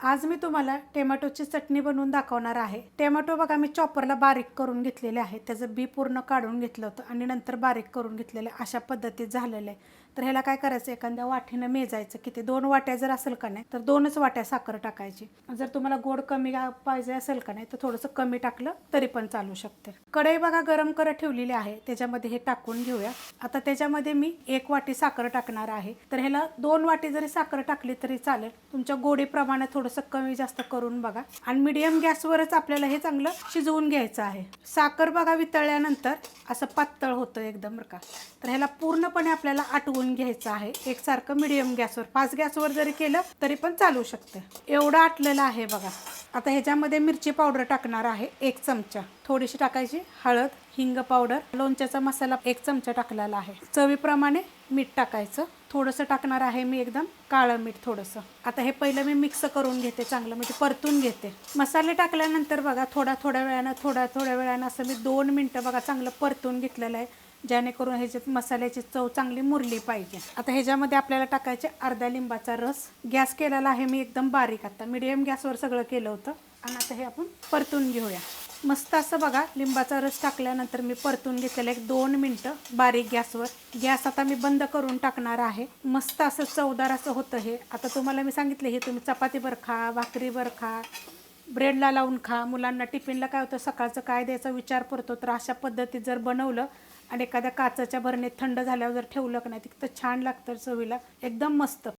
आज मी तुम्हाला टोमॅटोची चटणी बनवून दाखवणार आहे. टोमॅटो बघा मी चॉपरला बारीक करून घेतलेले आहे. त्याचं बी पूर्ण काढून घेतलं होतं आणि नंतर बारीक करून घेतलेलं आहे. अशा पद्धतीत झालेलं आहे. तर ह्याला काय करायचं? एखाद्या वाटीनं मेजायचं. किती? दोन वाट्या जर असेल का नाही तर दोनच वाट्या साखर टाकायची. जर तुम्हाला गोड कमी पाहिजे असेल का नाही तर थोडंसं कमी टाकलं तरी पण चालू शकते. कढई बघा गरम करत ठेवलेली आहे. त्याच्यामध्ये हे टाकून घेऊया. आता त्याच्यामध्ये मी एक वाटी साखर टाकणार आहे. तर ह्याला दोन वाटी जरी साखर टाकली तरी चालेल. तुमच्या गोडीप्रमाणे थोडंसं कमी जास्त करून बघा. आणि मिडियम गॅसवरच आपल्याला हे चांगलं शिजवून घ्यायचं आहे. साखर बघा वितळल्यानंतर असं पातळ होतं एकदम बरं का. तर ह्याला पूर्णपणे आपल्याला आटवून घ्यायचं आहे. एकसारखं मिडियम गॅसवर. पाच गॅसवर जरी केलं तरी पण चालू शकते. एवढं आटलेलं आहे बघा. आता ह्याच्यामध्ये मिरची पावडर टाकणार आहे एक चमचा. थोडीशी टाकायची. हळद हिंग पावडर लोणच्याचा मसाला एक चमचा टाकलेला आहे. चवीप्रमाणे मीठ टाकायचं. थोडंसं टाकणार आहे मी एकदम काळं मीठ थोडंसं. आता हे पहिलं मी मिक्स करून घेते चांगलं म्हणजे परतून घेते. मसाले टाकल्यानंतर बघा थोड्या थोड्या वेळानं थोड्या थोड्या वेळानं असं मी दोन मिनटं बघा चांगलं परतून घेतलेलं आहे. जेणेकरून ह्याच्यात मसाल्याची चव चांगली मुरली पाहिजे. आता ह्याच्यामध्ये आपल्याला टाकायचे अर्धा लिंबाचा रस. गॅस केलेला आहे मी एकदम बारीक आता. मिडियम गॅसवर सगळं केलं होतं. आणि आता हे आपण परतून घेऊया. मस्त असं बघा लिंबाचा रस टाकल्यानंतर मी परतून घेतलेलं एक दोन मिनटं बारीक गॅसवर. गॅस आता मी बंद करून टाकणार आहे. मस्त असं चवदार असं होतं हे. आता तुम्हाला मी सांगितलं हे तुम्ही चपातीवर खा भाकरीवर खा. ब्रेडला लावून खा. मुलांना टिफिनला काय होतं सकाळचं काय द्यायचा विचार पडतो तर अशा पद्धतीत जर बनवलं आणि एखाद्या काचाच्या भरणीत थंड झाल्यावर जर ठेवलं का नाही तिथं छान लागतं चवीला. एकदम मस्त.